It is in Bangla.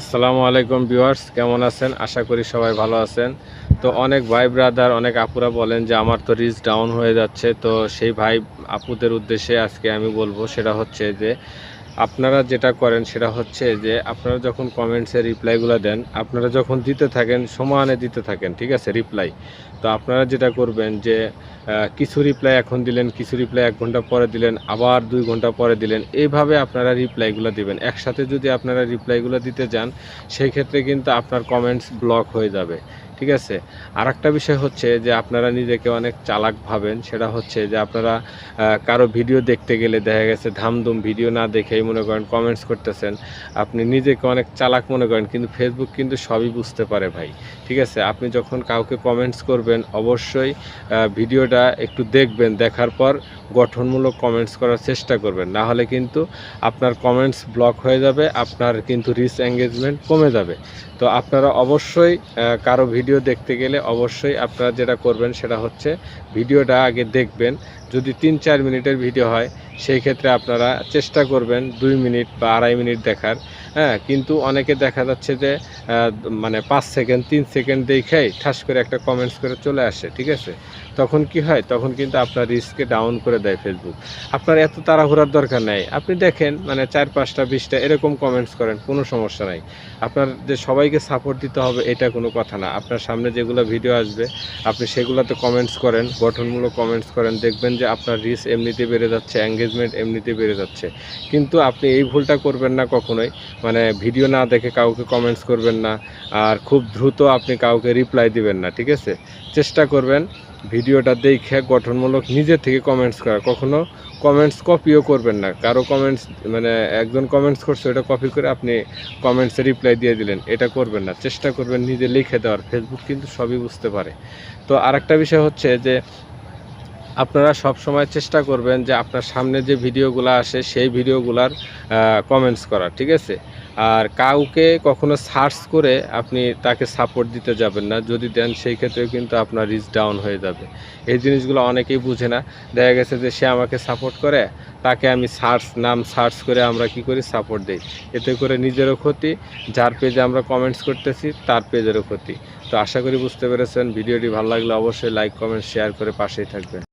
আসসালামু আলাইকুম ভিউয়ার্স, কেমন আছেন? আশা করি সবাই ভালো আছেন। তো অনেক ভাই ব্রাদার, অনেক আপুরা বলেন যে আমার তো রিচ ডাউন হয়ে যাচ্ছে। তো সেই ভাই, আপুদের উদ্দেশ্যে আজকে আমি বলব, সেটা হচ্ছে যে আপনারা যেটা করেন, সেটা হচ্ছে যে আপনারা যখন কমেন্টসে রিপ্লাইগুলো দেন, আপনারা যখন দিতে থাকেন, সমানে দিতে থাকেন, ঠিক আছে? রিপ্লাই তো আপনারা যেটা করবেন যে কিছু রিপ্লাই এখন দিলেন, কিছু রিপ্লাই এক ঘণ্টা পরে দিলেন, আবার দুই ঘণ্টা পরে দিলেন এইভাবে আপনারা রিপ্লাইগুলো দিবেন। একসাথে যদি আপনারা রিপ্লাইগুলো দিতে যান সেই ক্ষেত্রে কিন্তু আপনার কমেন্টস ব্লক হয়ে যাবে। ঠিক আছে? আর একটা বিষয় হচ্ছে যে, আপনারা নিজেকে অনেক চালাক ভাবেন। সেটা হচ্ছে যে, আপনারা কারও ভিডিও দেখতে গেলে দেখা গেছে ধামধুম ভিডিও না দেখেই মনে করেন কমেন্টস করতেছেন। আপনি নিজেকে অনেক চালাক মনে করেন, কিন্তু ফেসবুক কিন্তু সবই বুঝতে পারে ভাই। ঠিক আছে? আপনি যখন কাউকে কমেন্টস করবেন অবশ্যই ভিডিওটা একটু দেখবেন, দেখার পর গঠনমূলক কমেন্টস করার চেষ্টা করবেন। না হলে কিন্তু আপনার কমেন্টস ব্লক হয়ে যাবে, আপনার কিন্তু রিচ এঙ্গেজমেন্ট কমে যাবে। তো আপনারা অবশ্যই কারও ভিডিও দেখতে গেলে অবশ্যই আপনারা যেটা করবেন সেটা হচ্ছে, ভিডিওটা আগে দেখবেন। যদি তিন চার মিনিটের ভিডিও হয় সেই ক্ষেত্রে আপনারা চেষ্টা করবেন দুই মিনিট বা আড়াই মিনিট দেখার হ্যাঁ? কিন্তু অনেকে দেখা যাচ্ছে যে মানে পাঁচ সেকেন্ড, তিন সেকেন্ড দেখেই ঠাস করে একটা কমেন্টস করে চলে আসে, ঠিক আছে? তখন কি হয়? তখন কিন্তু আপনার রিস্ককে ডাউন করে দেয় ফেসবুক আপনার এত তাড়াহুড়ার দরকার নেই। আপনি দেখেন মানে চার পাঁচটা, বিশটা, এরকম কমেন্টস করেন, কোনো সমস্যা নাই। আপনার যে সবাইকে সাপোর্ট দিতে হবে, এটা কোনো কথা না। আপনার সামনে যেগুলো ভিডিও আসবে, আপনি সেগুলোতে কমেন্টস করেন, গঠনমূলক কমেন্টস করেন, দেখবেন যে আপনার রিস্ক এমনিতে বেড়ে যাচ্ছে এঙ্গেজমেন্ট এমনিতে বেড়ে যাচ্ছে। কিন্তু আপনি এই ভুলটা করবেন না কখনোই। মানে ভিডিও না দেখে কাউকে কমেন্টস করবেন না। আর খুব দ্রুত আপনি কাউকে রিপ্লাই দিবেন না, ঠিক আছে? চেষ্টা করবেন ভিডিওটা দেখে গঠনমূলক নিজে থেকে কমেন্টস করা। কখনো কমেন্টস কপিও করবেন না। কারও কমেন্টস মানে একজন কমেন্টস করছে ওটা কপি করে আপনি কমেন্টসে রিপ্লাই দিয়ে দিলেন। এটা করবেন না। চেষ্টা করবেন নিজে লিখে দেওয়ার। ফেসবুক কিন্তু সবই বুঝতে পারে। তো আরেকটা বিষয় হচ্ছে যে আপনারা সব সময় চেষ্টা করবেন যে আপনার সামনে যে ভিডিওগুলো আসে, সেই ভিডিওগুলার কমেন্টস করা, ঠিক আছে? আর কাউকে কখনো সার্চ করে আপনি তাকে সাপোর্ট দিতে যাবেন না। যদি দেন, সেই ক্ষেত্রেও কিন্তু আপনার রিচ ডাউন হয়ে যাবে। এই জিনিসগুলো অনেকেই বুঝে না। দেখা গেছে যে সে আমাকে সাপোর্ট করে, তাকে আমি সার্চ নাম সার্চ করে আমরা কি করি? সাপোর্ট দিই। এতে করে নিজেরও ক্ষতি, যার পেজে আমরা কমেন্টস করতেছি, তার পেজেরও ক্ষতি। তো আশা করি বুঝতে পেরেছেন। ভিডিওটি ভালো লাগলে অবশ্যই লাইক কমেন্ট শেয়ার করে পাশেই থাকবেন।